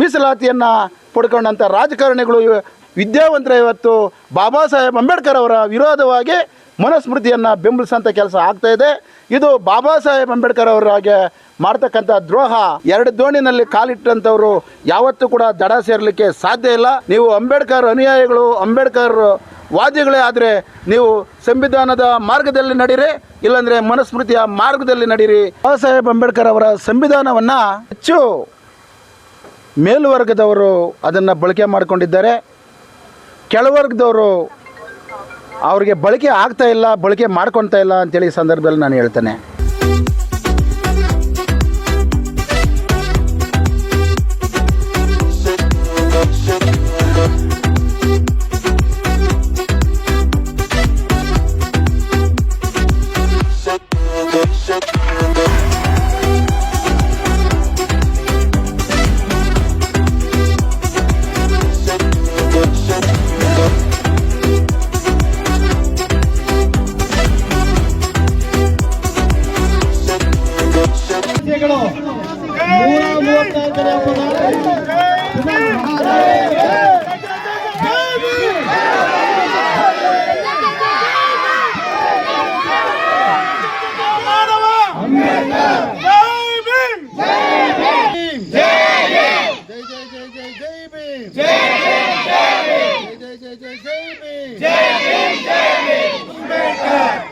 ಮೀಸಲಾತಿಯನ್ನು ಪಡ್ಕೊಂಡಂಥ ರಾಜಕಾರಣಿಗಳು ವಿದ್ಯಾವಂತರ ಇವತ್ತು ಬಾಬಾ ಸಾಹೇಬ್ ಅಂಬೇಡ್ಕರ್ ಅವರ ವಿರೋಧವಾಗಿ ಮನುಸ್ಮೃತಿಯನ್ನು ಬೆಂಬಲಿಸೋಂಥ ಕೆಲಸ ಆಗ್ತಾ ಇದೆ. ಇದು ಬಾಬಾ ಸಾಹೇಬ್ ಅಂಬೇಡ್ಕರ್ ಅವರಾಗೆ ಮಾಡ್ತಕ್ಕಂಥ ದ್ರೋಹ. ಎರಡು ದೋಣಿನಲ್ಲಿ ಕಾಲಿಟ್ಟಂಥವ್ರು ಯಾವತ್ತೂ ಕೂಡ ದಡ ಸೇರಲಿಕ್ಕೆ ಸಾಧ್ಯ ಇಲ್ಲ. ನೀವು ಅಂಬೇಡ್ಕರ್ ಅನುಯಾಯಿಗಳು, ಅಂಬೇಡ್ಕರ್ ವಾದಿಗಳೇ ಆದರೆ ನೀವು ಸಂವಿಧಾನದ ಮಾರ್ಗದಲ್ಲಿ ನಡೀರಿ, ಇಲ್ಲಾಂದರೆ ಮನುಸ್ಮೃತಿಯ ಮಾರ್ಗದಲ್ಲಿ ನಡೀರಿ. ಬಾಬಾ ಸಾಹೇಬ್ ಅಂಬೇಡ್ಕರ್ ಅವರ ಸಂವಿಧಾನವನ್ನು ಹೆಚ್ಚು ಮೇಲ್ವರ್ಗದವರು ಅದನ್ನು ಬಳಕೆ ಮಾಡಿಕೊಂಡಿದ್ದಾರೆ. ಕೆಳವರ್ಗದವರು ಅವ್ರಿಗೆ ಬಳಕೆ ಆಗ್ತಾ ಇಲ್ಲ, ಬಳಕೆ ಮಾಡ್ಕೊತಾ ಇಲ್ಲ ಅಂತೇಳಿ ಈ ಸಂದರ್ಭದಲ್ಲಿ ನಾನು ಹೇಳ್ತೇನೆ.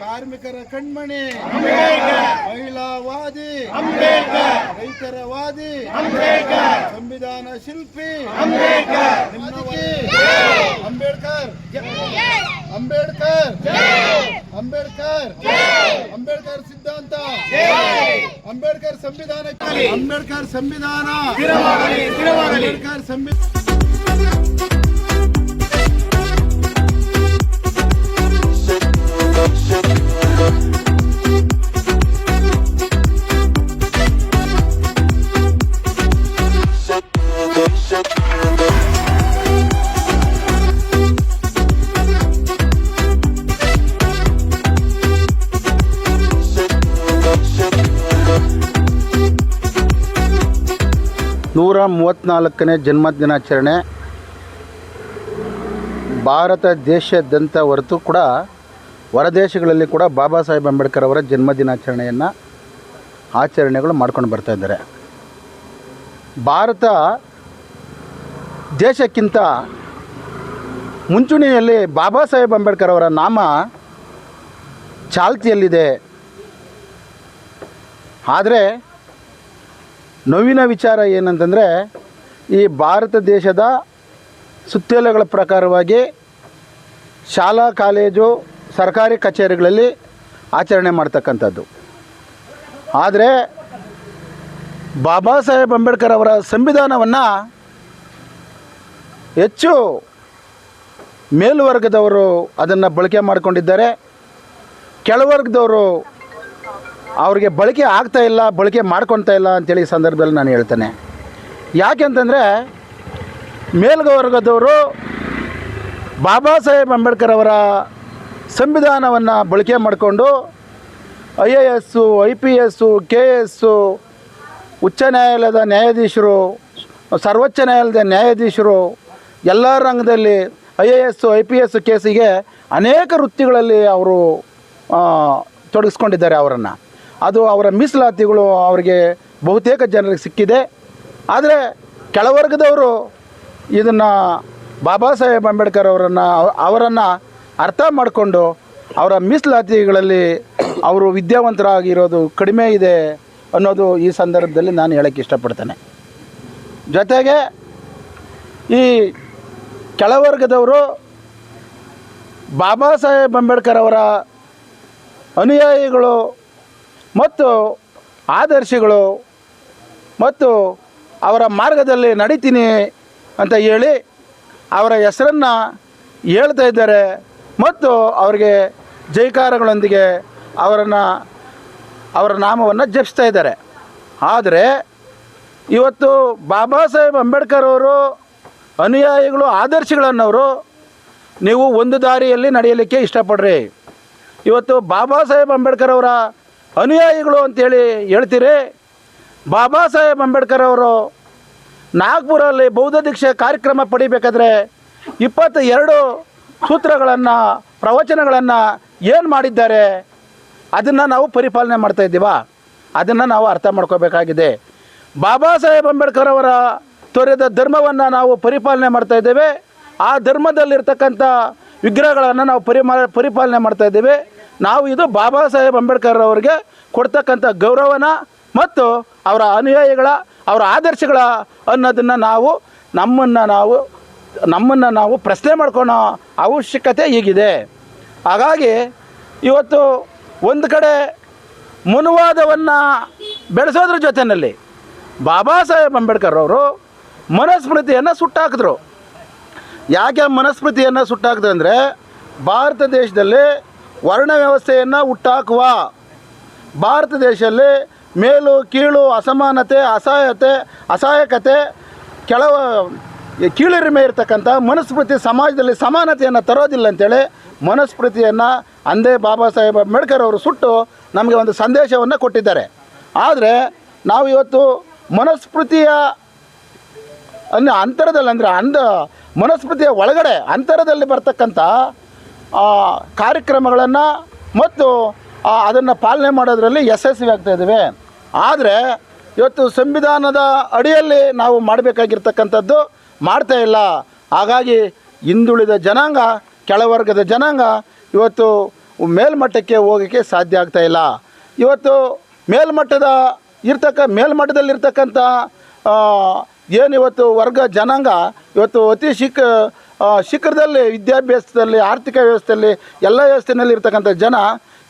ಕಾರ್ಮಿಕರ ಕಣ್ಮಣಿ ಮಹಿಳಾವಾದಿ ರೈತರ ವಾದಿ ಸಂವಿಧಾನ ಶಿಲ್ಪಿ ಅಂಬೇಡ್ಕರ್. ಅಂಬೇಡ್ಕರ್. ಅಂಬೇಡ್ಕರ್. ಅಂಬೇಡ್ಕರ್. ಅಂಬೇಡ್ಕರ್ ಸಿದ್ಧಾಂತ. ಅಂಬೇಡ್ಕರ್ ಸಂವಿಧಾನ. ಅಂಬೇಡ್ಕರ್. ಸಂವಿಧಾನ. ಅಂಬೇಡ್ಕರ್ ಸಂವಿಧಾನ. ನೂರ ಮೂವತ್ತ್ನಾಲ್ಕನೇ ಜನ್ಮದಿನಾಚರಣೆ. ಭಾರತ ದೇಶಾದ್ಯಂತ ಹೊರತು ಕೂಡ ಹೊರದೇಶಗಳಲ್ಲಿ ಕೂಡ ಬಾಬಾ ಸಾಹೇಬ್ ಅಂಬೇಡ್ಕರ್ ಅವರ ಜನ್ಮದಿನಾಚರಣೆಯನ್ನು ಆಚರಣೆಗಳು ಮಾಡ್ಕೊಂಡು ಬರ್ತಾ ಇದ್ದಾರೆ. ಭಾರತ ದೇಶಕ್ಕಿಂತ ಮುಂಚೂಣಿಯಲ್ಲಿ ಬಾಬಾ ಸಾಹೇಬ್ ಅಂಬೇಡ್ಕರ್ ಅವರ ನಾಮ ಚಾಲ್ತಿಯಲ್ಲಿದೆ. ಆದರೆ ನೋವಿನ ವಿಚಾರ ಏನಂತಂದರೆ, ಈ ಭಾರತ ದೇಶದ ಸುತ್ತೋಲೆಗಳ ಪ್ರಕಾರವಾಗಿ ಶಾಲಾ, ಕಾಲೇಜು, ಸರ್ಕಾರಿ ಕಚೇರಿಗಳಲ್ಲಿ ಆಚರಣೆ ಮಾಡ್ತಕ್ಕಂಥದ್ದು. ಆದರೆ, ಬಾಬಾ ಸಾಹೇಬ್ ಅಂಬೇಡ್ಕರ್ ಅವರ ಸಂವಿಧಾನವನ್ನು ಹೆಚ್ಚು ಮೇಲ್ವರ್ಗದವರು ಅದನ್ನು ಬಳಕೆ ಮಾಡಿಕೊಂಡಿದ್ದಾರೆ. ಕೆಳವರ್ಗದವರು ಅವ್ರಿಗೆ ಬಳಕೆ ಆಗ್ತಾ ಇಲ್ಲ, ಬಳಕೆ ಮಾಡ್ಕೊತಾ ಇಲ್ಲ ಅಂತೇಳಿ ಈ ಸಂದರ್ಭದಲ್ಲಿ ನಾನು ಹೇಳ್ತೇನೆ. ಯಾಕೆಂತಂದರೆ ಮೇಲ್ಗವರ್ಗದವರು ಬಾಬಾ ಸಾಹೇಬ್ ಅಂಬೇಡ್ಕರ್ ಅವರ ಸಂವಿಧಾನವನ್ನು ಬಳಕೆ ಮಾಡಿಕೊಂಡು I A S I P S K S ಉಚ್ಚ ನ್ಯಾಯಾಲಯದ ನ್ಯಾಯಾಧೀಶರು, ಸರ್ವೋಚ್ಚ ನ್ಯಾಯಾಲಯದ ನ್ಯಾಯಾಧೀಶರು, ಎಲ್ಲ ರಂಗದಲ್ಲಿ I A S I P S ಕೇಸಿಗೆ ಅನೇಕ ವೃತ್ತಿಗಳಲ್ಲಿ ಅವರು ತೊಡಗಿಸ್ಕೊಂಡಿದ್ದಾರೆ ಅವರನ್ನು. ಅದು ಅವರ ಮೀಸಲಾತಿಗಳು ಅವರಿಗೆ ಬಹುತೇಕ ಜನರಿಗೆ ಸಿಕ್ಕಿದೆ. ಆದರೆ ಕೆಳವರ್ಗದವರು ಇದನ್ನು ಬಾಬಾ ಸಾಹೇಬ್ ಅಂಬೇಡ್ಕರ್ ಅವರನ್ನು ಅವರನ್ನು ಅರ್ಥ ಮಾಡಿಕೊಂಡು ಅವರ ಮೀಸಲಾತಿಗಳಲ್ಲಿ ಅವರು ವಿದ್ಯಾವಂತರಾಗಿರೋದು ಕಡಿಮೆ ಇದೆ ಅನ್ನೋದು ಈ ಸಂದರ್ಭದಲ್ಲಿ ನಾನು ಹೇಳಕ್ಕೆ ಇಷ್ಟಪಡ್ತೇನೆ. ಜೊತೆಗೆ ಈ ಕೆಳವರ್ಗದವರು ಬಾಬಾ ಸಾಹೇಬ್ ಅಂಬೇಡ್ಕರ್ ಅವರ ಅನುಯಾಯಿಗಳು ಮತ್ತು ಆದರ್ಶಗಳು ಮತ್ತು ಅವರ ಮಾರ್ಗದಲ್ಲಿ ನಡೀತೀನಿ ಅಂತ ಹೇಳಿ ಅವರ ಹೆಸರನ್ನು ಹೇಳ್ತಾ ಇದ್ದಾರೆ ಮತ್ತು ಅವರಿಗೆ ಜೈಕಾರಗಳೊಂದಿಗೆ ಅವರನ್ನು, ಅವರ ನಾಮವನ್ನು ಜಪಿಸ್ತಾ ಇದ್ದಾರೆ. ಆದರೆ ಇವತ್ತು ಬಾಬಾ ಸಾಹೇಬ್ ಅಂಬೇಡ್ಕರ್ ಅವರು ಅನುಯಾಯಿಗಳು ಆದರ್ಶಗಳನ್ನವರು ನೀವು ಒಂದು ದಾರಿಯಲ್ಲಿ ನಡೆಯಲಿಕ್ಕೆ ಇಷ್ಟಪಡ್ರಿ. ಇವತ್ತು ಬಾಬಾ ಸಾಹೇಬ್ ಅಂಬೇಡ್ಕರ್ ಅವರ ಅನುಯಾಯಿಗಳು ಅಂತೇಳಿ ಹೇಳ್ತೀರಿ. ಬಾಬಾ ಸಾಹೇಬ್ ಅಂಬೇಡ್ಕರ್ ಅವರು ನಾಗ್ಪುರಲ್ಲಿ ಬೌದ್ಧ ದೀಕ್ಷೆ ಕಾರ್ಯಕ್ರಮ ಪಡಿಬೇಕಾದ್ರೆ ಇಪ್ಪತ್ತ ಎರಡು ಸೂತ್ರಗಳನ್ನು, ಪ್ರವಚನಗಳನ್ನು ಏನು ಮಾಡಿದ್ದಾರೆ, ಅದನ್ನು ನಾವು ಪರಿಪಾಲನೆ ಮಾಡ್ತಾ ಇದ್ದೀವಾ? ಅದನ್ನು ನಾವು ಅರ್ಥ ಮಾಡ್ಕೋಬೇಕಾಗಿದೆ. ಬಾಬಾ ಸಾಹೇಬ್ ಅಂಬೇಡ್ಕರ್ ಅವರ ತೊರೆದ ಧರ್ಮವನ್ನು ನಾವು ಪರಿಪಾಲನೆ ಮಾಡ್ತಾ ಇದ್ದೇವೆ. ಆ ಧರ್ಮದಲ್ಲಿರ್ತಕ್ಕಂಥ ವಿಗ್ರಹಗಳನ್ನು ನಾವು ಪರಿಮಾ ಪರಿಪಾಲನೆ ಮಾಡ್ತಾ ಇದ್ದೇವೆ. ನಾವು ಇದು ಬಾಬಾ ಸಾಹೇಬ್ ಅಂಬೇಡ್ಕರ್ ಅವರಿಗೆ ಕೊಡ್ತಕ್ಕಂಥ ಗೌರವನ ಮತ್ತು ಅವರ ಅನುಯಾಯಿಗಳ, ಅವರ ಆದರ್ಶಗಳ ಅನ್ನೋದನ್ನು ನಾವು ನಮ್ಮನ್ನು ನಾವು ನಮ್ಮನ್ನು ನಾವು ಪ್ರಶ್ನೆ ಮಾಡ್ಕೊಳ್ಳೋ ಅವಶ್ಯಕತೆ ಈಗಿದೆ. ಹಾಗಾಗಿ ಇವತ್ತು ಒಂದು ಕಡೆ ಮನುವಾದವನ್ನು ಬೆಳೆಸೋದ್ರ ಜೊತೆಯಲ್ಲಿ ಬಾಬಾ ಸಾಹೇಬ್ ಅಂಬೇಡ್ಕರ್ ಅವರು ಮನಸ್ಮೃತಿಯನ್ನು ಸುಟ್ಟಾಕಿದ್ರು. ಯಾಕೆ ಮನಸ್ಮೃತಿಯನ್ನು ಸುಟ್ಟಾಕಿದ್ರು ಅಂದರೆ ಭಾರತ ದೇಶದಲ್ಲಿ ವರ್ಣ ವ್ಯವಸ್ಥೆಯನ್ನು ಹುಟ್ಟಾಕುವ. ಭಾರತ ದೇಶದಲ್ಲಿ ಮೇಲು, ಕೀಳು, ಅಸಮಾನತೆ, ಅಸಹಾಯತೆ, ಅಸಹಾಯಕತೆ, ಕೆಳವ, ಕೀಳರಿಮೆ ಇರತಕ್ಕಂಥ ಮನಸ್ಮೃತಿ ಸಮಾಜದಲ್ಲಿ ಸಮಾನತೆಯನ್ನು ತರೋದಿಲ್ಲ ಅಂತೇಳಿ ಮನಸ್ಮೃತಿಯನ್ನು ಅಂದೇ ಬಾಬಾ ಸಾಹೇಬ್ ಅಂಬೇಡ್ಕರ್ ಅವರು ಸುಟ್ಟು ನಮಗೆ ಒಂದು ಸಂದೇಶವನ್ನು ಕೊಟ್ಟಿದ್ದಾರೆ. ಆದರೆ ನಾವು ಇವತ್ತು ಮನಸ್ಮೃತಿಯ ಅನ್ನ ಅಂತರದಲ್ಲಿ ಅಂದರೆ ಅಂದ ಮನಸ್ಮೃತಿಯ ಒಳಗಡೆ ಅಂತರದಲ್ಲಿ ಬರ್ತಕ್ಕಂಥ ಕಾರ್ಯಕ್ರಮಗಳನ್ನು ಮತ್ತು ಅದನ್ನು ಪಾಲನೆ ಮಾಡೋದರಲ್ಲಿ ಯಶಸ್ವಿ ಆಗ್ತಾ ಇದ್ದೇವೆ. ಆದರೆ ಇವತ್ತು ಸಂವಿಧಾನದ ಅಡಿಯಲ್ಲಿ ನಾವು ಮಾಡಬೇಕಾಗಿರ್ತಕ್ಕಂಥದ್ದು ಮಾಡ್ತಾ ಇಲ್ಲ. ಹಾಗಾಗಿ ಹಿಂದುಳಿದ ಜನಾಂಗ ಕೆಳವರ್ಗದ ಜನಾಂಗ ಇವತ್ತು ಮೇಲ್ಮಟ್ಟಕ್ಕೆ ಹೋಗೋಕ್ಕೆ ಸಾಧ್ಯ ಆಗ್ತಾ ಇಲ್ಲ. ಇವತ್ತು ಮೇಲ್ಮಟ್ಟದ ಇರ್ತಕ್ಕ ಮೇಲ್ಮಟ್ಟದಲ್ಲಿರ್ತಕ್ಕಂಥ ಆ, ಏನು ಇವತ್ತು ವರ್ಗ ಜನಾಂಗ, ಇವತ್ತು ಅತಿ ಶಿಖ ಶಿಖರದಲ್ಲಿ, ವಿದ್ಯಾಭ್ಯಾಸದಲ್ಲಿ, ಆರ್ಥಿಕ ವ್ಯವಸ್ಥೆಯಲ್ಲಿ, ಎಲ್ಲ ವ್ಯವಸ್ಥೆಯಲ್ಲಿ ಇರ್ತಕ್ಕಂಥ ಜನ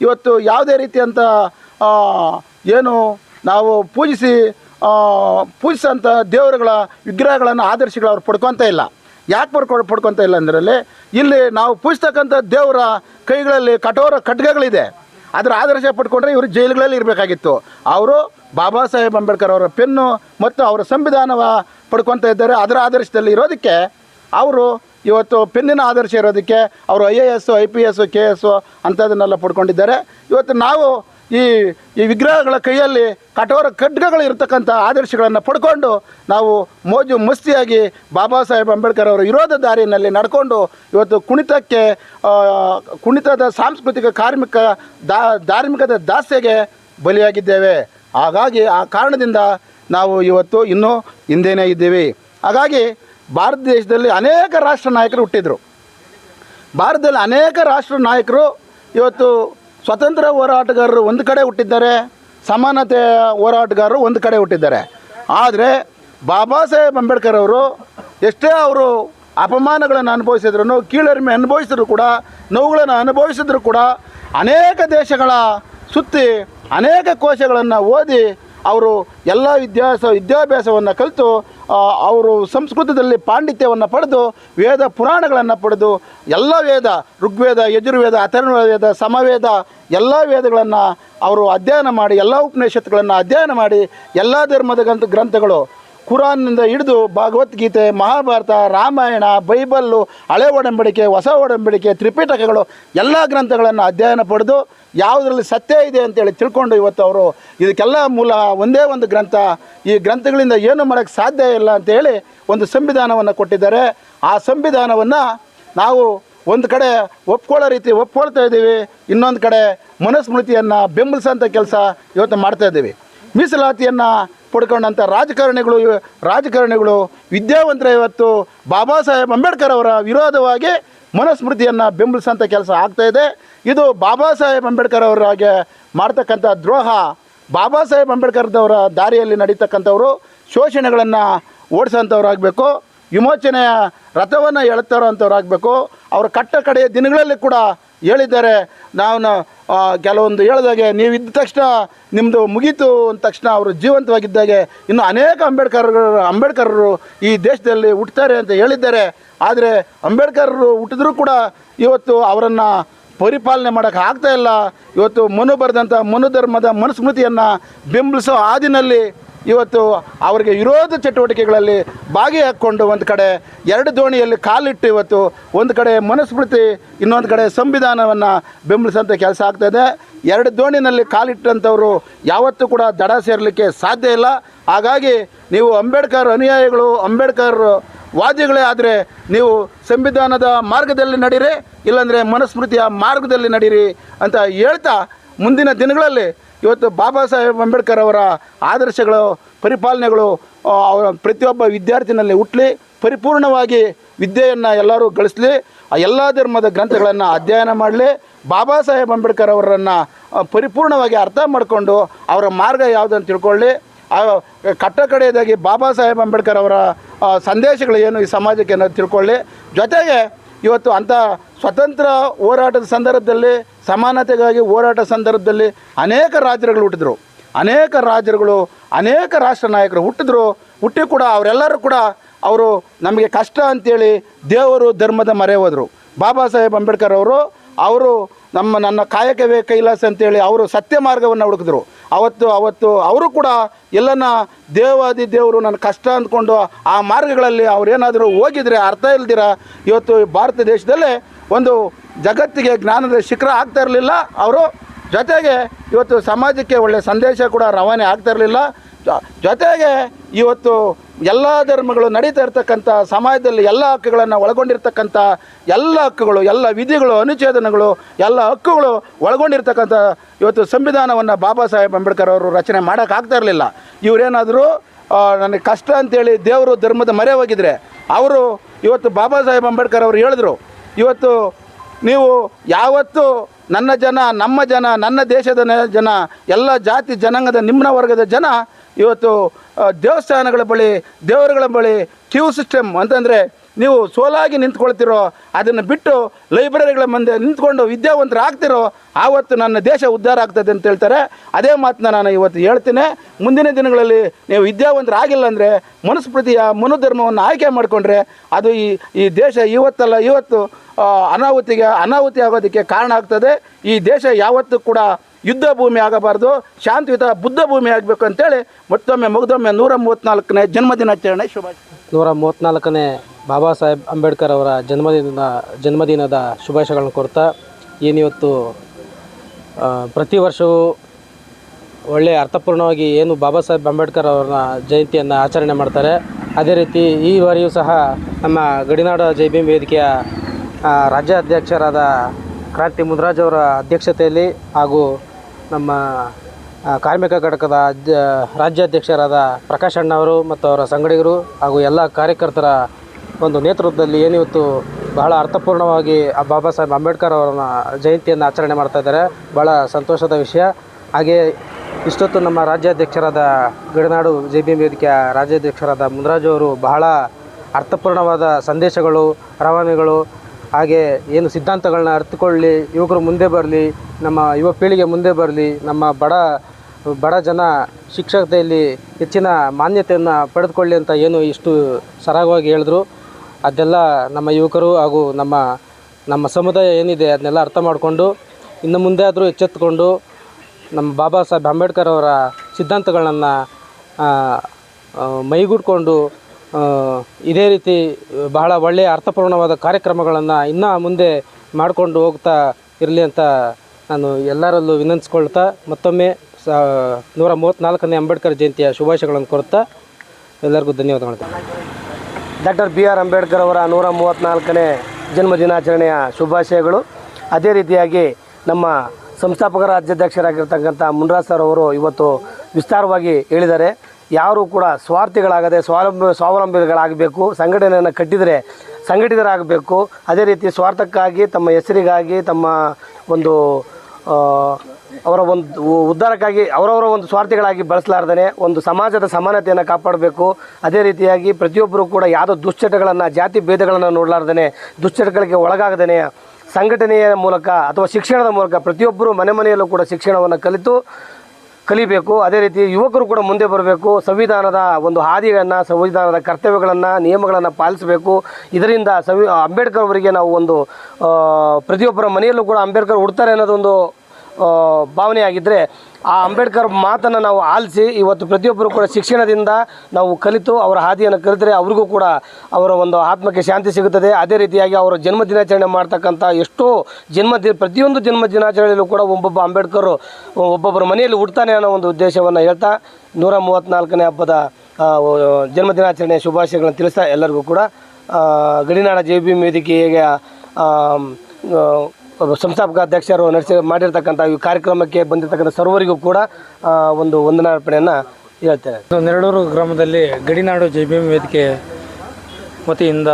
ಇವತ್ತು ಯಾವುದೇ ರೀತಿಯಂಥ ಏನು ನಾವು ಪೂಜಿಸಿ ಪೂಜಿಸೋಂಥ ದೇವರುಗಳ ವಿಗ್ರಹಗಳನ್ನು, ಆದರ್ಶಗಳು ಅವ್ರು ಪಡ್ಕೊತ ಇಲ್ಲ. ಯಾಕೆ ಪಡ್ಕೊ, ಪಡ್ಕೊತ ಇಲ್ಲ ಅಂದ್ರಲ್ಲಿ, ಇಲ್ಲಿ ನಾವು ಪೂಜಿಸ್ತಕ್ಕಂಥ ದೇವರ ಕೈಗಳಲ್ಲಿ ಕಠೋರ ಖಡ್ಗಗಳಿದೆ. ಅದರ ಆದರ್ಶ ಪಡ್ಕೊಂಡ್ರೆ ಇವರು ಜೈಲುಗಳಲ್ಲಿ ಇರಬೇಕಾಗಿತ್ತು. ಅವರು ಬಾಬಾ ಸಾಹೇಬ್ ಅಂಬೇಡ್ಕರ್ ಅವರ ಪೆನ್ನು ಮತ್ತು ಅವರ ಸಂವಿಧಾನವ ಪಡ್ಕೊತಾ ಇದ್ದಾರೆ. ಅದರ ಆದರ್ಶದಲ್ಲಿ ಇರೋದಕ್ಕೆ ಅವರು ಇವತ್ತು ಪೆನ್ನಿನ ಆದರ್ಶ ಇರೋದಕ್ಕೆ ಅವರು I A S I P S K S ಅಂಥದನ್ನೆಲ್ಲ ಪಡ್ಕೊಂಡಿದ್ದಾರೆ. ಇವತ್ತು ನಾವು ಈ ಈ ವಿಗ್ರಹಗಳ ಕೈಯಲ್ಲಿ ಕಠೋರ ಖಡ್ಗಗಳು ಇರತಕ್ಕಂಥ ಆದರ್ಶಗಳನ್ನು ಪಡ್ಕೊಂಡು ನಾವು ಮೋಜು ಮಸ್ತಿಯಾಗಿ ಬಾಬಾ ಸಾಹೇಬ್ ಅಂಬೇಡ್ಕರ್ ಅವರ ವಿರೋಧ ದಾರಿಯಲ್ಲಿ ನಡ್ಕೊಂಡು ಇವತ್ತು ಕುಣಿತಕ್ಕೆ ಕುಣಿತದ ಸಾಂಸ್ಕೃತಿಕ ಕಾರ್ಮಿಕ ದಾ, ಧಾರ್ಮಿಕದ ದಾಸ್ಯಗೆ ಬಲಿಯಾಗಿದ್ದೇವೆ. ಹಾಗಾಗಿ ಆ ಕಾರಣದಿಂದ ನಾವು ಇವತ್ತು ಇನ್ನೂ ಹಿಂದೆನೇ ಇದ್ದೀವಿ. ಹಾಗಾಗಿ ಭಾರತ ದೇಶದಲ್ಲಿ ಅನೇಕ ರಾಷ್ಟ್ರ ನಾಯಕರು ಹುಟ್ಟಿದ್ರು. ಭಾರತದಲ್ಲಿ ಅನೇಕ ರಾಷ್ಟ್ರ ನಾಯಕರು ಇವತ್ತು ಸ್ವತಂತ್ರ ಹೋರಾಟಗಾರರು ಒಂದು ಕಡೆ ಹುಟ್ಟಿದ್ದಾರೆ, ಸಮಾನತೆ ಹೋರಾಟಗಾರರು ಒಂದು ಕಡೆ ಹುಟ್ಟಿದ್ದಾರೆ. ಆದರೆ ಬಾಬಾ ಸಾಹೇಬ್ ಅಂಬೇಡ್ಕರ್ ಅವರು ಎಷ್ಟೇ ಅವರು ಅಪಮಾನಗಳನ್ನು ಅನುಭವಿಸಿದ್ರು ಕೀಳರಿಮೆ ಅನುಭವಿಸಿದ್ರು ಕೂಡ, ನೋವುಗಳನ್ನು ಅನುಭವಿಸಿದ್ರು ಕೂಡ, ಅನೇಕ ದೇಶಗಳ ಸುತ್ತಿ ಅನೇಕ ಕೋಶಗಳನ್ನು ಓದಿ ಅವರು ಎಲ್ಲ ವಿದ್ಯಾಸ ವಿದ್ಯಾಭ್ಯಾಸವನ್ನು ಕಲಿತು ಅವರು ಸಂಸ್ಕೃತದಲ್ಲಿ ಪಾಂಡಿತ್ಯವನ್ನು ಪಡೆದು, ವೇದ ಪುರಾಣಗಳನ್ನು ಪಡೆದು, ಎಲ್ಲ ವೇದ, ಋಗ್ವೇದ, ಯಜುರ್ವೇದ ಅಥರ್ವ ವೇದ ಸಮವೇದ, ಎಲ್ಲ ವೇದಗಳನ್ನು ಅವರು ಅಧ್ಯಯನ ಮಾಡಿ, ಎಲ್ಲ ಉಪನಿಷತ್ತುಗಳನ್ನು ಅಧ್ಯಯನ ಮಾಡಿ, ಎಲ್ಲ ಧರ್ಮದ ಗ್ರಂಥ ಗ್ರಂಥಗಳು ಕುರಾನ್ನಿಂದ ಹಿಡಿದು ಭಗವದ್ಗೀತೆ, ಮಹಾಭಾರತ, ರಾಮಾಯಣ, ಬೈಬಲ್ಲು, ಹಳೆ ಒಡಂಬಡಿಕೆ, ಹೊಸ ಒಡಂಬಡಿಕೆ, ತ್ರಿಪಿಟಕಗಳು, ಎಲ್ಲ ಗ್ರಂಥಗಳನ್ನು ಅಧ್ಯಯನ ಪಡೆದು ಯಾವುದರಲ್ಲಿ ಸತ್ಯ ಇದೆ ಅಂತೇಳಿ ತಿಳ್ಕೊಂಡು ಇವತ್ತು ಅವರು ಇದಕ್ಕೆಲ್ಲ ಮೂಲ ಒಂದೇ ಒಂದು ಗ್ರಂಥ. ಈ ಗ್ರಂಥಗಳಿಂದ ಏನು ಮಾಡೋಕ್ಕೆ ಸಾಧ್ಯ ಇಲ್ಲ ಅಂತೇಳಿ ಒಂದು ಸಂವಿಧಾನವನ್ನು ಕೊಟ್ಟಿದ್ದಾರೆ. ಆ ಸಂವಿಧಾನವನ್ನು ನಾವು ಒಂದು ಕಡೆ ಒಪ್ಕೊಳ್ಳೋ ರೀತಿ ಒಪ್ಕೊಳ್ತಾ ಇದ್ದೀವಿ, ಇನ್ನೊಂದು ಕಡೆ ಮನುಸ್ಮೃತಿಯನ್ನು ಬೆಂಬಲಿಸೋಂಥ ಕೆಲಸ ಇವತ್ತು ಮಾಡ್ತಾ ಇದ್ದೀವಿ. ಮೀಸಲಾತಿಯನ್ನು ಪಡ್ಕೊಂಡಂಥ ರಾಜಕಾರಣಿಗಳು ರಾಜಕಾರಣಿಗಳು ವಿದ್ಯಾವಂತರ ಇವತ್ತು ಬಾಬಾ ಸಾಹೇಬ್ ಅಂಬೇಡ್ಕರ್ ಅವರ ವಿರೋಧವಾಗಿ ಮನುಸ್ಮೃತಿಯನ್ನು ಬೆಂಬಲಿಸೋಂಥ ಕೆಲಸ ಆಗ್ತಾ ಇದೆ. ಇದು ಬಾಬಾ ಸಾಹೇಬ್ ಅಂಬೇಡ್ಕರ್ ಅವರಾಗೆ ಮಾಡ್ತಕ್ಕಂಥ ದ್ರೋಹ, ಬಾಬಾ ಸಾಹೇಬ್ ಅಂಬೇಡ್ಕರ್ದವರ ದಾರಿಯಲ್ಲಿ ನಡೀತಕ್ಕಂಥವರು ಶೋಷಣೆಗಳನ್ನು ಓಡಿಸೋಂಥವ್ರಾಗಬೇಕು ವಿಮೋಚನೆಯ ರಥವನ್ನು ಎಳುತ್ತಾರಂಥವ್ರಾಗಬೇಕು ಅವರು ಕಟ್ಟ ಕಡೆಯ ದಿನಗಳಲ್ಲಿ ಕೂಡ ಹೇಳಿದ್ದಾರೆ. ನಾನು ಕೆಲವೊಂದು ಹೇಳಿದಾಗೆ ನೀವು ಇದ್ದ ತಕ್ಷಣ ನಿಮ್ಮದು ಮುಗೀತು ಅಂದ ತಕ್ಷಣ ಅವರು ಜೀವಂತವಾಗಿದ್ದಾಗೆ ಇನ್ನು ಅನೇಕ ಅಂಬೇಡ್ಕರ್ ಅಂಬೇಡ್ಕರ್ರು ಈ ದೇಶದಲ್ಲಿ ಹುಟ್ಟುತ್ತಾರೆ ಅಂತ ಹೇಳಿದ್ದಾರೆ. ಆದರೆ ಅಂಬೇಡ್ಕರ್ರು ಹುಟ್ಟಿದ್ರೂ ಕೂಡ ಇವತ್ತು ಅವರನ್ನು ಪರಿಪಾಲನೆ ಮಾಡೋಕೆ ಆಗ್ತಾ ಇಲ್ಲ. ಇವತ್ತು ಮನು ಬರೆದಂಥ ಮನುಧರ್ಮದ ಮನುಸ್ಮೃತಿಯನ್ನು ಬೆಂಬಲಿಸೋ ಹಾದಿನಲ್ಲಿ ಇವತ್ತು ಅವರಿಗೆ ವಿರೋಧ ಚಟುವಟಿಕೆಗಳಲ್ಲಿ ಭಾಗಿಯಾಕೊಂಡು ಒಂದು ಕಡೆ ಎರಡು ದೋಣಿಯಲ್ಲಿ ಕಾಲಿಟ್ಟು ಇವತ್ತು ಒಂದು ಕಡೆ ಮನಸ್ಮೃತಿ ಇನ್ನೊಂದು ಕಡೆ ಸಂವಿಧಾನವನ್ನು ಬೆಂಬಲಿಸುವಂಥ ಕೆಲಸ ಆಗ್ತಾಯಿದೆ ಎರಡು ದೋಣಿನಲ್ಲಿ ಕಾಲಿಟ್ಟಂಥವರು ಯಾವತ್ತೂ ಕೂಡ ದಡ ಸೇರಲಿಕ್ಕೆ ಸಾಧ್ಯ ಇಲ್ಲ. ಹಾಗಾಗಿ ನೀವು ಅಂಬೇಡ್ಕರ್ ಅನುಯಾಯಿಗಳು, ಅಂಬೇಡ್ಕರ್ ವಾದಿಗಳೇ ಆದರೆ ನೀವು ಸಂವಿಧಾನದ ಮಾರ್ಗದಲ್ಲಿ ನಡೀರಿ, ಇಲ್ಲಾಂದರೆ ಮನುಸ್ಮೃತಿಯ ಮಾರ್ಗದಲ್ಲಿ ನಡೀರಿ ಅಂತ ಹೇಳ್ತಾ ಮುಂದಿನ ದಿನಗಳಲ್ಲಿ ಇವತ್ತು ಬಾಬಾ ಸಾಹೇಬ್ ಅಂಬೇಡ್ಕರ್ ಅವರ ಆದರ್ಶಗಳು, ಪರಿಪಾಲನೆಗಳು ಅವರ ಪ್ರತಿಯೊಬ್ಬ ವಿದ್ಯಾರ್ಥಿನಲ್ಲಿ ಹುಟ್ಟಲಿ ಪರಿಪೂರ್ಣವಾಗಿ ವಿದ್ಯೆಯನ್ನು ಎಲ್ಲರೂ ಗಳಿಸಲಿ, ಆ ಎಲ್ಲ ಧರ್ಮದ ಗ್ರಂಥಗಳನ್ನು ಅಧ್ಯಯನ ಮಾಡಲಿ, ಬಾಬಾ ಸಾಹೇಬ್ ಅಂಬೇಡ್ಕರ್ ಅವರನ್ನು ಪರಿಪೂರ್ಣವಾಗಿ ಅರ್ಥ ಮಾಡಿಕೊಂಡು ಅವರ ಮಾರ್ಗ ಯಾವುದು ಅಂತ ತಿಳ್ಕೊಳ್ಳಿ. ಕಟ್ಟ ಕಡೆಯದಾಗಿ ಬಾಬಾ ಸಾಹೇಬ್ ಅಂಬೇಡ್ಕರ್ ಅವರ ಸಂದೇಶಗಳು ಏನು ಈ ಸಮಾಜಕ್ಕೆ ಅನ್ನೋದು ತಿಳ್ಕೊಳ್ಳಿ. ಜೊತೆಗೆ ಇವತ್ತು ಅಂಥ ಸ್ವತಂತ್ರ ಹೋರಾಟದ ಸಂದರ್ಭದಲ್ಲಿ, ಸಮಾನತೆಗಾಗಿ ಹೋರಾಟ ಸಂದರ್ಭದಲ್ಲಿ ಅನೇಕ ರಾಜರುಗಳು ಹುಟ್ಟಿದ್ರು. ಅನೇಕ ರಾಜರುಗಳು ಅನೇಕ ರಾಷ್ಟ್ರ ನಾಯಕರು ಹುಟ್ಟಿದ್ರು. ಹುಟ್ಟಿ ಕೂಡ ಅವರೆಲ್ಲರೂ ಕೂಡ ಅವರು ನಮಗೆ ಕಷ್ಟ ಅಂತೇಳಿ ದೇವರು ಧರ್ಮದ ಮರೆ ಹೋದರು. ಬಾಬಾ ಸಾಹೇಬ್ ಅಂಬೇಡ್ಕರ್ ಅವರು ಅವರು ನಮ್ಮ ನನ್ನ ಕಾಯಕವೇ ಕೈಲಾಸ ಅಂತೇಳಿ ಅವರು ಸತ್ಯ ಮಾರ್ಗವನ್ನು ಹುಡುಕಿದ್ರು. ಅವತ್ತು ಅವತ್ತು ಅವರು ಕೂಡ ಎಲ್ಲನ ದೇವಾದಿ ದೇವರು ನನ್ನ ಕಷ್ಟ ಅಂದ್ಕೊಂಡು ಆ ಮಾರ್ಗಗಳಲ್ಲಿ ಅವ್ರೇನಾದರೂ ಹೋಗಿದ್ರೆ ಅರ್ಥ ಇಲ್ದಿರ? ಇವತ್ತು ಭಾರತ ದೇಶದಲ್ಲೇ ಒಂದು ಜಗತ್ತಿಗೆ ಜ್ಞಾನದ ಶಿಖರ ಆಗ್ತಾ ಇರಲಿಲ್ಲ. ಅವರು ಜೊತೆಗೆ ಇವತ್ತು ಸಮಾಜಕ್ಕೆ ಒಳ್ಳೆಯ ಸಂದೇಶ ಕೂಡ ರವಾನೆ ಆಗ್ತಾ ಇರಲಿಲ್ಲ. ಜೊತೆಗೆ ಇವತ್ತು ಎಲ್ಲ ಧರ್ಮಗಳು ನಡೀತಾ ಇರ್ತಕ್ಕಂಥ ಸಮಾಜದಲ್ಲಿ ಎಲ್ಲ ಹಕ್ಕುಗಳನ್ನು ಒಳಗೊಂಡಿರ್ತಕ್ಕಂಥ ಎಲ್ಲ ಹಕ್ಕುಗಳು, ಎಲ್ಲ ವಿಧಿಗಳು, ಅನುಚ್ಛೇದನಗಳು, ಎಲ್ಲ ಹಕ್ಕುಗಳು ಒಳಗೊಂಡಿರ್ತಕ್ಕಂಥ ಇವತ್ತು ಸಂವಿಧಾನವನ್ನು ಬಾಬಾ ಸಾಹೇಬ್ ಅಂಬೇಡ್ಕರ್ ಅವರು ರಚನೆ ಮಾಡೋಕ್ಕಾಗ್ತಾ ಇರಲಿಲ್ಲ. ಇವರೇನಾದರೂ ನನಗೆ ಕಷ್ಟ ಅಂತೇಳಿ ದೇವರು ಧರ್ಮದ ಮರೆ ಹೋಗಿದ್ರೆ ಅವರು ಇವತ್ತು ಬಾಬಾ ಸಾಹೇಬ್ ಅಂಬೇಡ್ಕರ್ ಅವರು ಹೇಳಿದ್ರು, ಇವತ್ತು ನೀವು ಯಾವತ್ತು ನನ್ನ ಜನ, ನಮ್ಮ ಜನ, ನನ್ನ ದೇಶದ ಜನ, ಎಲ್ಲ ಜಾತಿ ಜನಾಂಗದ ನಿಮ್ನ ವರ್ಗದ ಜನ ಇವತ್ತು ದೇವಸ್ಥಾನಗಳ ಬಳಿ, ದೇವರುಗಳ ಬಳಿ ಕ್ಯೂ ಸಿಸ್ಟಮ್ ಅಂತಂದರೆ ನೀವು ಸೋಲಾಗಿ ನಿಂತ್ಕೊಳ್ತಿರೋ, ಅದನ್ನು ಬಿಟ್ಟು ಲೈಬ್ರರಿಗಳ ಮುಂದೆ ನಿಂತ್ಕೊಂಡು ವಿದ್ಯಾವಂತರಾಗ್ತಿರೋ, ಆವತ್ತು ನನ್ನ ದೇಶ ಉದ್ಧಾರ ಆಗ್ತದೆ ಅಂತ ಹೇಳ್ತಾರೆ. ಅದೇ ಮಾತನ್ನ ನಾನು ಇವತ್ತು ಹೇಳ್ತೀನಿ. ಮುಂದಿನ ದಿನಗಳಲ್ಲಿ ನೀವು ವಿದ್ಯಾವಂತರು ಆಗಿಲ್ಲ ಅಂದರೆ ಮನುಸ್ಮೃತಿಯ ಮನೋಧರ್ಮವನ್ನು ಆಯ್ಕೆ ಮಾಡಿಕೊಂಡ್ರೆ ಅದು ಈ ಈ ದೇಶ ಇವತ್ತಲ್ಲ, ಇವತ್ತು ಅನಾಹುತಿಗೆ, ಅನಾಹುತಿ ಆಗೋದಕ್ಕೆ ಕಾರಣ ಆಗ್ತದೆ. ಈ ದೇಶ ಯಾವತ್ತೂ ಕೂಡ ಯುದ್ಧ ಭೂಮಿ ಆಗಬಾರ್ದು, ಶಾಂತಿಯುತ ಬುದ್ಧ ಭೂಮಿ ಆಗಬೇಕು ಅಂತೇಳಿ ಮತ್ತೊಮ್ಮೆ ಮುಗ್ದೊಮ್ಮೆ ನೂರ ಮೂವತ್ತ್ನಾಲ್ಕನೇ ಜನ್ಮದಿನಾಚರಣೆ ಶುಭ ನೂರ ಮೂವತ್ತ್ನಾಲ್ಕನೇ ಬಾಬಾ ಸಾಹೇಬ್ ಅಂಬೇಡ್ಕರ್ ಅವರ ಜನ್ಮದಿನ ಜನ್ಮದಿನದ ಶುಭಾಶಯಗಳನ್ನು ಕೊಡ್ತಾ ಏನಿವತ್ತು ಪ್ರತಿ ವರ್ಷವೂ ಒಳ್ಳೆಯ ಅರ್ಥಪೂರ್ಣವಾಗಿ ಏನು ಬಾಬಾ ಸಾಹೇಬ್ ಅಂಬೇಡ್ಕರ್ ಅವರ ಜಯಂತಿಯನ್ನು ಆಚರಣೆ ಮಾಡ್ತಾರೆ. ಅದೇ ರೀತಿ ಈ ಬಾರಿಯೂ ಸಹ ನಮ್ಮ ಗಡಿನಾಡ ಜೈ ಭೀಮ್ ವೇದಿಕೆಯ ರಾಜ್ಯ ರಾಜ್ಯಾಧ್ಯಕ್ಷರಾದ ಕ್ರಾಂತಿ ಮುದ್ರಾಜ್ ಅವರ ಅಧ್ಯಕ್ಷತೆಯಲ್ಲಿ ಹಾಗೂ ನಮ್ಮ ಕಾರ್ಮಿಕ ಘಟಕದ ರಾಜ್ಯಾಧ್ಯಕ್ಷರಾದ ಪ್ರಕಾಶ್ ಅಣ್ಣವರು ಮತ್ತು ಅವರ ಸಂಗಡಿಗರು ಹಾಗೂ ಎಲ್ಲ ಕಾರ್ಯಕರ್ತರ ಒಂದು ನೇತೃತ್ವದಲ್ಲಿ ಏನಿವತ್ತು ಬಹಳ ಅರ್ಥಪೂರ್ಣವಾಗಿ ಬಾಬಾ ಸಾಹೇಬ್ ಅಂಬೇಡ್ಕರ್ ಅವರ ಜಯಂತಿಯನ್ನು ಆಚರಣೆ ಮಾಡ್ತಾ ಇದ್ದಾರೆ. ಭಾಳ ಸಂತೋಷದ ವಿಷಯ. ಹಾಗೆ ಇಷ್ಟೊತ್ತು ನಮ್ಮ ರಾಜ್ಯಾಧ್ಯಕ್ಷರಾದ ಗಡಿನಾಡು ಜೆ ಬಿ ಎಂ ವೇದಿಕೆಯ ರಾಜ್ಯಾಧ್ಯಕ್ಷರಾದ ಮುನ್ರಾಜು ಅವರು ಬಹಳ ಅರ್ಥಪೂರ್ಣವಾದ ಸಂದೇಶಗಳು, ರವಾನೆಗಳು, ಹಾಗೆ ಏನು ಸಿದ್ಧಾಂತಗಳನ್ನ ಅರ್ಥಕೊಳ್ಳಿ ಯುವಕರು ಮುಂದೆ ಬರಲಿ, ನಮ್ಮ ಯುವ ಪೀಳಿಗೆ ಮುಂದೆ ಬರಲಿ, ನಮ್ಮ ಬಡ ಬಡ ಜನ ಶಿಕ್ಷಕತೆಯಲ್ಲಿ ಹೆಚ್ಚಿನ ಮಾನ್ಯತೆಯನ್ನು ಪಡೆದುಕೊಳ್ಳಿ ಅಂತ ಏನು ಇಷ್ಟು ಸರಾಗವಾಗಿ ಹೇಳಿದ್ರು. ಅದೆಲ್ಲ ನಮ್ಮ ಯುವಕರು ಹಾಗೂ ನಮ್ಮ ನಮ್ಮ ಸಮುದಾಯ ಏನಿದೆ ಅದನ್ನೆಲ್ಲ ಅರ್ಥ ಮಾಡಿಕೊಂಡು, ಇನ್ನು ಮುಂದೆ ಆದರೂ ಎಚ್ಚೆತ್ತುಕೊಂಡು ನಮ್ಮ ಬಾಬಾ ಸಾಹೇಬ್ ಅಂಬೇಡ್ಕರ್ ಅವರ ಸಿದ್ಧಾಂತಗಳನ್ನು ಮೈಗೂಡ್ಕೊಂಡು ಇದೇ ರೀತಿ ಬಹಳ ಒಳ್ಳೆಯ ಅರ್ಥಪೂರ್ಣವಾದ ಕಾರ್ಯಕ್ರಮಗಳನ್ನು ಇನ್ನೂ ಮುಂದೆ ಮಾಡಿಕೊಂಡು ಹೋಗ್ತಾ ಇರಲಿ ಅಂತ ನಾನು ಎಲ್ಲರಲ್ಲೂ ವಿನಂತಿಸ್ಕೊಳ್ತಾ, ಮತ್ತೊಮ್ಮೆ ಸ, ನೂರ ಮೂವತ್ತ್ನಾಲ್ಕನೇ ಅಂಬೇಡ್ಕರ್ ಜಯಂತಿಯ ಶುಭಾಶಯಗಳನ್ನು ಕೋರುತ್ತಾ ಎಲ್ಲರಿಗೂ ಧನ್ಯವಾದಗಳು. ಡಾಕ್ಟರ್ ಬಿ ಆರ್ ಅಂಬೇಡ್ಕರ್ ಅವರ ನೂರ ಮೂವತ್ತ್ನಾಲ್ಕನೇ ಜನ್ಮ ದಿನಾಚರಣೆಯ ಶುಭಾಶಯಗಳು. ಅದೇ ರೀತಿಯಾಗಿ ನಮ್ಮ ಸಂಸ್ಥಾಪಕ ರಾಜ್ಯಾಧ್ಯಕ್ಷರಾಗಿರ್ತಕ್ಕಂಥ ಮುನ್ರಾಜ್ ಸರ್ ಅವರು ಇವತ್ತು ವಿಸ್ತಾರವಾಗಿ ಹೇಳಿದ್ದಾರೆ. ಯಾರೂ ಕೂಡ ಸ್ವಾರ್ಥಿಗಳಾಗದೆ ಸ್ವಾವಲಂಬಿ, ಸ್ವಾವಲಂಬಿಗಳಾಗಬೇಕು, ಸಂಘಟನೆಯನ್ನು ಕಟ್ಟಿದರೆ ಸಂಘಟಿತರಾಗಬೇಕು. ಅದೇ ರೀತಿ ಸ್ವಾರ್ಥಕ್ಕಾಗಿ, ತಮ್ಮ ಹೆಸರಿಗಾಗಿ, ತಮ್ಮ ಒಂದು ಅವರ ಒಂದು ಉದ್ಧಾರಕ್ಕಾಗಿ, ಅವರವರ ಒಂದು ಸ್ವಾರ್ಥಿಗಳಾಗಿ ಬಳಸಲಾರ್ದೇ ಒಂದು ಸಮಾಜದ ಸಮಾನತೆಯನ್ನು ಕಾಪಾಡಬೇಕು. ಅದೇ ರೀತಿಯಾಗಿ ಪ್ರತಿಯೊಬ್ಬರು ಕೂಡ ಯಾವುದೋ ದುಶ್ಚಟಗಳನ್ನು, ಜಾತಿ ಭೇದಗಳನ್ನು ನೋಡಲಾರ್ದೇ ದುಶ್ಚಟಗಳಿಗೆ ಒಳಗಾಗದೇ ಸಂಘಟನೆಯ ಮೂಲಕ ಅಥವಾ ಶಿಕ್ಷಣದ ಮೂಲಕ ಪ್ರತಿಯೊಬ್ಬರು ಮನೆ ಮನೆಯಲ್ಲೂ ಕೂಡ ಶಿಕ್ಷಣವನ್ನು ಕಲಿತು, ಕಲಿಬೇಕು. ಅದೇ ರೀತಿ ಯುವಕರು ಕೂಡ ಮುಂದೆ ಬರಬೇಕು. ಸಂವಿಧಾನದ ಒಂದು ಹಾದಿಗಳನ್ನು, ಸಂವಿಧಾನದ ಕರ್ತವ್ಯಗಳನ್ನು, ನಿಯಮಗಳನ್ನು ಪಾಲಿಸಬೇಕು. ಇದರಿಂದ ಸಂವಿ, ಅಂಬೇಡ್ಕರ್ ಅವರಿಗೆ ನಾವು ಒಂದು ಪ್ರತಿಯೊಬ್ಬರ ಮನೆಯಲ್ಲೂ ಕೂಡ ಅಂಬೇಡ್ಕರ್ ಹುಡ್ತಾರೆ ಅನ್ನೋದೊಂದು ಭಾವನೆ ಆಗಿದ್ದರೆ ಆ ಅಂಬೇಡ್ಕರ್ ಮಾತನ್ನು ನಾವು ಆಲಿಸಿ ಇವತ್ತು ಪ್ರತಿಯೊಬ್ಬರು ಕೂಡ ಶಿಕ್ಷಣದಿಂದ ನಾವು ಕಲಿತು ಅವರ ಹಾದಿಯನ್ನು ಕಲಿತರೆ ಅವ್ರಿಗೂ ಕೂಡ ಅವರ ಒಂದು ಆತ್ಮಕ್ಕೆ ಶಾಂತಿ ಸಿಗುತ್ತದೆ. ಅದೇ ರೀತಿಯಾಗಿ ಅವರ ಜನ್ಮ ದಿನಾಚರಣೆ ಮಾಡ್ತಕ್ಕಂಥ ಎಷ್ಟೋ ಜನ್ಮದಿನ ಪ್ರತಿಯೊಂದು ಜನ್ಮ ದಿನಾಚರಣೆಯಲ್ಲೂ ಕೂಡ ಒಬ್ಬೊಬ್ಬ ಅಂಬೇಡ್ಕರ್ ಒಬ್ಬೊಬ್ಬರ ಮನೆಯಲ್ಲಿ ಹುಡ್ತಾನೆ ಅನ್ನೋ ಒಂದು ಉದ್ದೇಶವನ್ನು ಹೇಳ್ತಾ ನೂರ ಮೂವತ್ತ್ನಾಲ್ಕನೇ ಹಬ್ಬದ ಜನ್ಮ ದಿನಾಚರಣೆಯ ಶುಭಾಶಯಗಳನ್ನು ತಿಳಿಸ್ತಾ ಎಲ್ಲರಿಗೂ ಕೂಡ. ಗಡಿನಾಡ ಜೆ ಬಿ ಆ, ಸಂಸ್ಥಾಪಕ ಅಧ್ಯಕ್ಷರು ನಡೆಸಿ ಮಾಡಿರ್ತಕ್ಕಂಥ ಈ ಕಾರ್ಯಕ್ರಮಕ್ಕೆ ಬಂದಿರತಕ್ಕಂಥ ಸರ್ವರಿಗೂ ಕೂಡ ಒಂದು ವಂದನಾರ್ಪಣೆಯನ್ನು ಹೇಳ್ತೇನೆ. ನೆರಳೂರು ಗ್ರಾಮದಲ್ಲಿ ಗಡಿನಾಡು ಜೆ ಬಿ ವೇದಿಕೆ ವತಿಯಿಂದ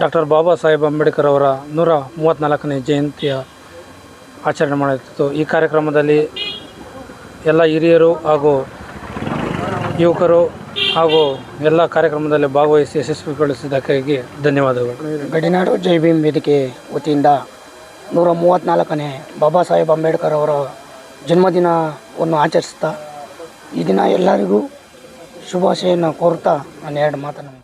ಡಾಕ್ಟರ್ ಬಾಬಾ ಸಾಹೇಬ್ ಅಂಬೇಡ್ಕರ್ ಅವರ ನೂರ ಮೂವತ್ತ್ನಾಲ್ಕನೇ ಜಯಂತಿಯ ಆಚರಣೆ ಮಾಡುತ್ತಿತ್ತು ಈ ಕಾರ್ಯಕ್ರಮದಲ್ಲಿ ಎಲ್ಲ ಹಿರಿಯರು ಹಾಗೂ ಯುವಕರು ಹಾಗೂ ಎಲ್ಲ ಕಾರ್ಯಕ್ರಮದಲ್ಲಿ ಭಾಗವಹಿಸಿ ಯಶಸ್ವಿಗೊಳಿಸಿದ್ದಕ್ಕಾಗಿ ಧನ್ಯವಾದಗಳು. ಗಡಿನಾಡು ಜೈ ಭೀಮ್ ವೇದಿಕೆ ವತಿಯಿಂದ ನೂರ ಮೂವತ್ತ್ನಾಲ್ಕನೇ ಬಾಬಾ ಸಾಹೇಬ್ ಅಂಬೇಡ್ಕರ್ ಅವರ ಜನ್ಮದಿನವನ್ನು ಆಚರಿಸ್ತಾ ಈ ದಿನ ಎಲ್ಲರಿಗೂ ಶುಭಾಶಯನ್ನು ಕೋರ್ತಾ ನಾನು ಎರಡು ಮಾತನ್ನು